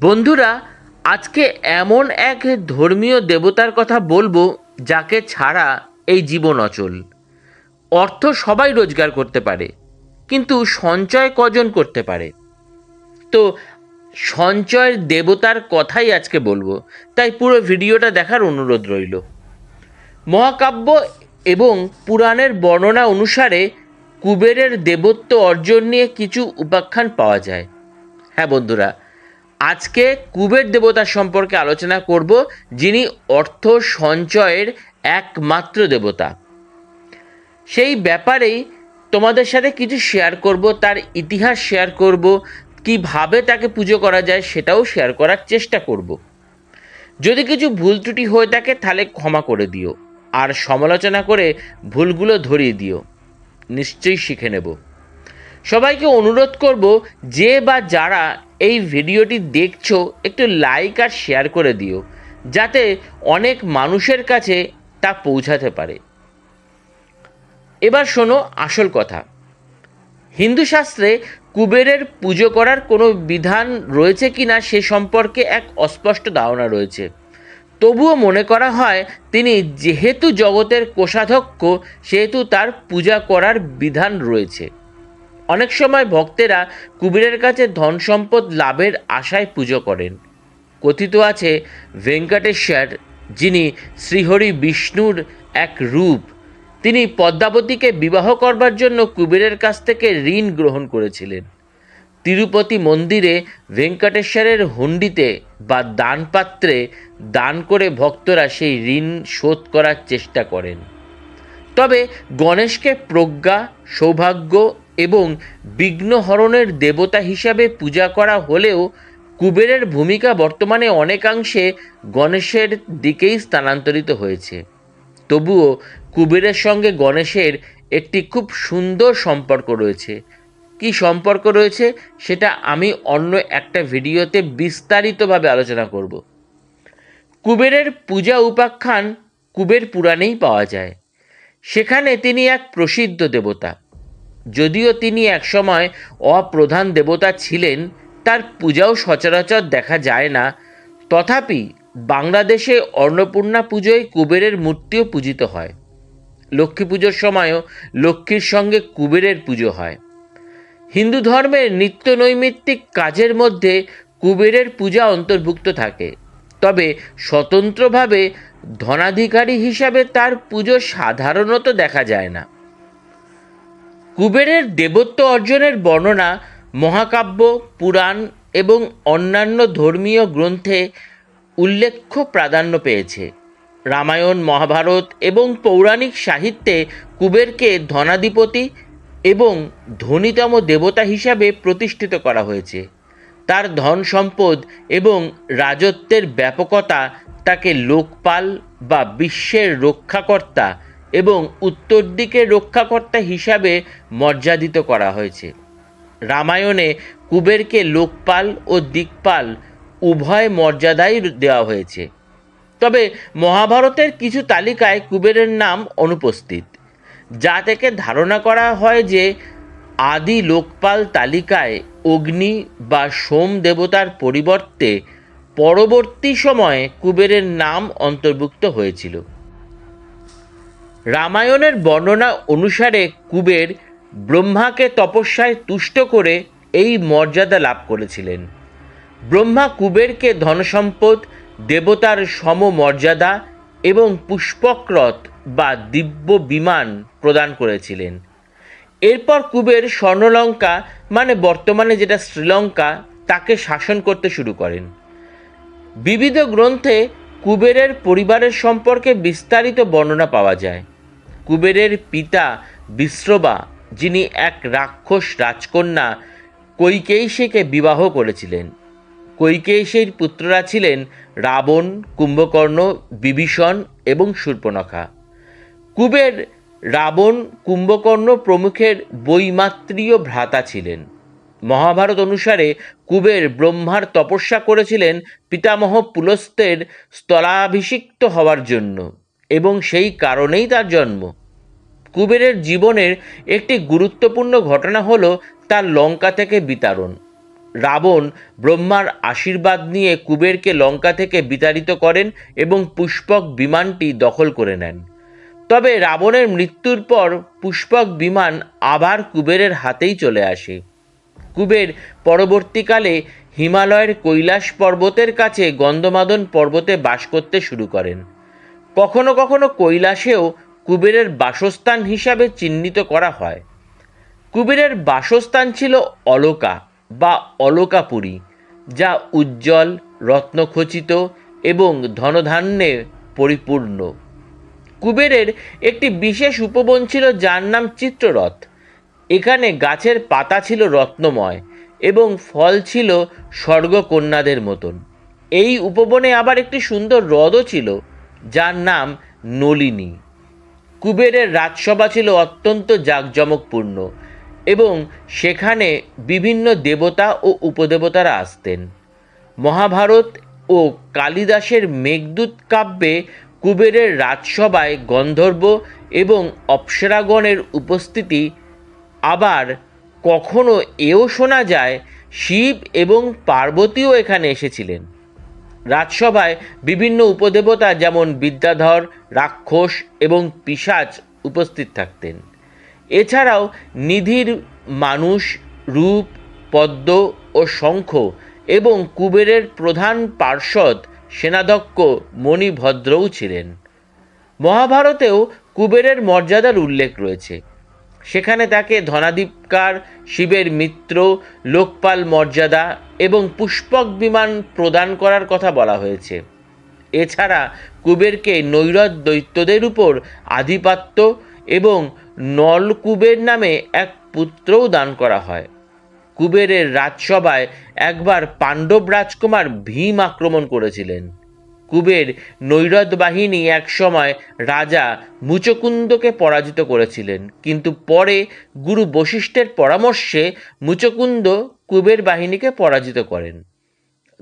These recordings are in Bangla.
বন্ধুরা, আজকে এমন এক ধর্মীয় দেবতার কথা বলব যাকে ছাড়া এই জীবন অচল। অর্থ সবাই রোজগার করতে পারে, কিন্তু সঞ্চয় কজন করতে পারে? তো, সঞ্চয়ের দেবতার কথাই আজকে বলব, তাই পুরো ভিডিওটা দেখার অনুরোধ রইল। মহাকাব্য এবং পুরাণের বর্ণনা অনুসারে কুবেরের দেবত্ব অর্জন নিয়ে কিছু উপাখ্যান পাওয়া যায়। হ্যাঁ বন্ধুরা আজকে কুবের দেবতার সম্পর্কে আলোচনা করব, যিনি অর্থ সঞ্চয়ের একমাত্র দেবতা। সেই ব্যাপারেই তোমাদের সাথে কিছু শেয়ার করব, তার ইতিহাস শেয়ার করব, কীভাবে তাকে পুজো করা যায় সেটাও শেয়ার করার চেষ্টা করব। যদি কিছু ভুল ত্রুটি হয়ে থাকে তাহলে ক্ষমা করে দিও, আর সমালোচনা করে ভুলগুলো ধরিয়ে দিও। নিশ্চয়ই শিখে নেব। সবাইকে অনুরোধ করব, যে বা যারা এই ভিডিওটি দেখছ, একটু লাইক আর শেয়ার করে দিও, যাতে অনেক মানুষের কাছে তা পৌঁছাতে পারে। এবার শোনো আসল কথা। হিন্দু শাস্ত্রে কুবেরের পুজো করার কোনো বিধান রয়েছে কি না সে সম্পর্কে এক অস্পষ্ট ধারণা রয়েছে। তবুও মনে করা হয়, তিনি যেহেতু জগতের কোষাধ্যক্ষ, সেহেতু তার পূজা করার বিধান রয়েছে। অনেক সময় ভক্তেরা কুবেরের কাছে ধন সম্পদ লাভের আশায় পুজো করেন। কথিত আছে, ভেঙ্কটেশ্বর, যিনি শ্রীহরি বিষ্ণুর এক রূপ, তিনি পদ্মাবতীকে বিবাহ করবার জন্য কুবেরের কাছ থেকে ঋণ গ্রহণ করেছিলেন। তিরুপতি মন্দিরে ভেঙ্কটেশ্বরের হুন্ডিতে বা দানপাত্রে দান করে ভক্তরা সেই ঋণ শোধ করার চেষ্টা করেন। তবে গণেশকে প্রজ্ঞা, সৌভাগ্য এবং বিঘ্নহরণের দেবতা হিসাবে পূজা করা হলেও কুবেরের ভূমিকা বর্তমানে অনেকাংশে গণেশের দিকেই স্থানান্তরিত হয়েছে। তবুও কুবেরের সঙ্গে গণেশের একটি খুব সুন্দর সম্পর্ক রয়েছে। কি সম্পর্ক রয়েছে সেটা আমি অন্য একটা ভিডিওতে বিস্তারিতভাবে আলোচনা করব। কুবেরের পূজা উপাখ্যান কুবের পুরাণেই পাওয়া যায়। সেখানে তিনি এক প্রসিদ্ধ দেবতা। যদিও তিনি একসময় অপ্রধান দেবতা ছিলেন, তার পূজাও সচরাচর দেখা যায় না। তথাপি বাংলাদেশে অন্নপূর্ণা পুজোয় কুবেরের মূর্তিও পূজিত হয়। লক্ষ্মী পুজোর সময়ও লক্ষ্মীর সঙ্গে কুবেরের পুজো হয়। হিন্দু ধর্মের নিত্য নৈমিত্তিক কাজের মধ্যে কুবেরের পূজা অন্তর্ভুক্ত থাকে। তবে স্বতন্ত্রভাবে ধনাধিকারী হিসাবে তার পুজো সাধারণত দেখা যায় না। কুবেরের দেবত্ব অর্জনের বর্ণনা মহাকাব্য, পুরাণ এবং অন্যান্য ধর্মীয় গ্রন্থে উল্লেখ্য প্রাধান্য পেয়েছে। রামায়ণ, মহাভারত এবং পৌরাণিক সাহিত্যে কুবেরকে ধনাধিপতি এবং ধনীতম দেবতা হিসাবে প্রতিষ্ঠিত করা হয়েছে। তার ধন সম্পদ এবং রাজত্বের ব্যাপকতা তাকে লোকপাল বা বিশ্বের রক্ষাকর্তা এবং উত্তর দিকে রক্ষাকর্তা হিসাবে মর্যাদিত করা হয়েছে। রামায়ণে কুবেরকে লোকপাল ও দিকপাল উভয় মর্যাদাই দেওয়া হয়েছে। তবে মহাভারতের কিছু তালিকায় কুবেরের নাম অনুপস্থিত, যা থেকে ধারণা করা হয় যে আদি লোকপাল তালিকায় অগ্নি বা সোম দেবতার পরিবর্তে পরবর্তী সময়ে কুবেরের নাম অন্তর্ভুক্ত হয়েছিল। রামায়ণের বর্ণনা অনুসারে কুবের ব্রহ্মাকে তপস্যায় তুষ্ট করে এই মর্যাদা লাভ করেছিলেন। ব্রহ্মা কুবেরকে ধনসম্পদ, দেবতার সমমর্যাদা এবং পুষ্পক্রত বা দিব্য বিমান প্রদান করেছিলেন। এরপর কুবের স্বর্ণলঙ্কা মানে বর্তমানে যেটা শ্রীলঙ্কা, তাকে শাসন করতে শুরু করেন। বিবিধ গ্রন্থে কুবেরের পরিবারের সম্পর্কে বিস্তারিত বর্ণনা পাওয়া যায়। কুবেরের পিতা বিশ্রবা, যিনি এক রাক্ষস রাজকন্যা, কৈকেয়ীকে বিবাহ করেছিলেন। কৈকেয়ীর পুত্ররা ছিলেন রাবণ, কুম্ভকর্ণ, বিভীষণ এবং শূর্পণখা কুবের, রাবণ, কুম্ভকর্ণ প্রমুখের বৈমাত্রীয় ভ্রাতা ছিলেন। মহাভারত অনুসারে কুবের ব্রহ্মার তপস্যা করেছিলেন পিতামহ পুলস্তের স্থলাভিষিক্ত হওয়ার জন্য। এবং সেই কারণেই তার জন্ম। কুবেরের জীবনের একটি গুরুত্বপূর্ণ ঘটনা হলো তার লঙ্কা থেকে বিতাড়ন। রাবণ ব্রহ্মার আশীর্বাদ নিয়ে কুবেরকে লঙ্কা থেকে বিতাড়িত করেন এবং পুষ্পক বিমানটি দখল করে নেন। তবে রাবণের মৃত্যুর পর পুষ্পক বিমান আবার কুবেরের হাতেই চলে আসে। কুবের পরবর্তীকালে হিমালয়ের কৈলাস পর্বতের কাছে গন্ধমাদন পর্বতে বাস করতে শুরু করেন। কখনো কখনো কৈলাসেও কুবেরের বাসস্থান হিসাবে চিহ্নিত করা হয়। কুবেরের বাসস্থান ছিল অলকা বা অলকাপুরী, যা উজ্জ্বল, রত্নখচিত এবং ধনধান্যে পরিপূর্ণ। কুবেরের একটি বিশেষ উপবন ছিল যার নাম চিত্ররথ। এখানে গাছের পাতা ছিল রত্নময় এবং ফল ছিল স্বর্গকন্যাদের মতন। এই উপবনে আবার একটি সুন্দর হ্রদও ছিল যার নাম নলিনী। কুবেরের রাজসভা ছিল অত্যন্ত জাঁকজমকপূর্ণ এবং সেখানে বিভিন্ন দেবতা ও উপদেবতারা আসতেন। মহাভারত ও কালিদাসের মেঘদূত কাব্যে কুবেরের রাজসভায় গন্ধর্ব এবং অপ্সরাগণের উপস্থিতি আবার কখনো এও শোনা যায়, শিব এবং পার্বতীও এখানে এসেছিলেন। রাজসভায় বিভিন্ন উপদেবতা যেমন বিদ্যাধর, রাক্ষস এবং পিশাচ উপস্থিত থাকতেন। এছাড়াও নিধির মানুষ, রূপ, পদ্ম ও শঙ্খ এবং কুবেরের প্রধান পার্ষদ সেনাধ্যক্ষ মণিভদ্রও ছিলেন। মহাভারতেও কুবেরের মর্যাদার উল্লেখ রয়েছে। সেখানে তাকে ধনাদীপকার শিবের মিত্র, লোকপাল মর্যাদা এবং পুষ্পক বিমান প্রদান করার কথা বলা হয়েছে। এছাড়া কুবেরকে নৈরদ দৈত্যদের উপর আধিপত্য এবং নলকুবের নামে এক পুত্রও দান করা হয়। কুবেরের রাজসভায় একবার পাণ্ডব রাজকুমার ভীম আক্রমণ করেছিলেন। কুবের নৈরদ বাহিনী একসময় রাজা মুচকুন্দকে পরাজিত করেছিলেন। কিন্তু পরে গুরু বশিষ্ঠের পরামর্শে মুচকুন্দ কুবের বাহিনীকে পরাজিত করেন।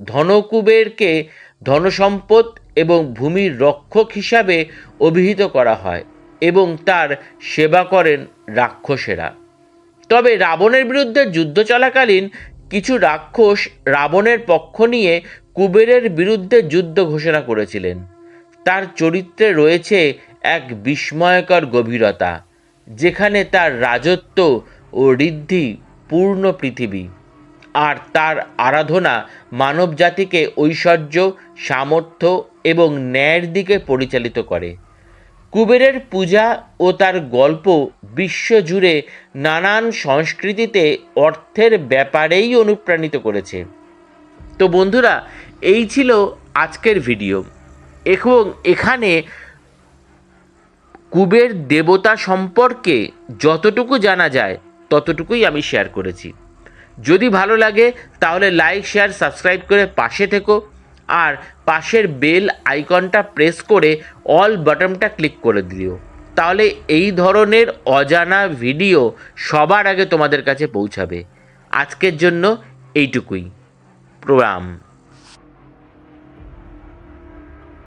ধনকুবেরকে ধনসম্পদ এবং ভূমির রক্ষক হিসাবে অভিহিত করা হয় এবং তার সেবা করেন রাক্ষসেরা। তবে রাবণের বিরুদ্ধে যুদ্ধ চলাকালীন কিছু রাক্ষস রাবণের পক্ষ নিয়ে কুবেরের বিরুদ্ধে যুদ্ধ ঘোষণা করেছিলেন। তার চরিত্রে রয়েছে এক বিস্ময়কর গভীরতা, যেখানে তার রাজত্ব ও ঋদ্ধি পূর্ণ পৃথিবী। আর তার আরাধনা মানব জাতিকে ঐশ্বর্য, সামর্থ্য এবং ন্যায়ের দিকে পরিচালিত করে। কুবেরের পূজা ও তার গল্প বিশ্বজুড়ে নানান সংস্কৃতিতে অর্থের ব্যাপারেই অনুপ্রাণিত করেছে। তো বন্ধুরা, এই ছিল আজকের ভিডিও। এবং এখানে কুবের দেবতা সম্পর্কে যতটুকু জানা যায়, ততটুকুই আমি শেয়ার করেছি। যদি ভালো লাগে, তাহলে লাইক শেয়ার সাবস্ক্রাইব করে পাশে থেকো। আর পাশের বেল আইকনটা প্রেস করে অল বাটনটা ক্লিক করে দিও। তাহলে এই ধরনের অজানা ভিডিও সবার আগে তোমাদের কাছে পৌঁছাবে। আজকের জন্য এইটুকুই। প্রণাম।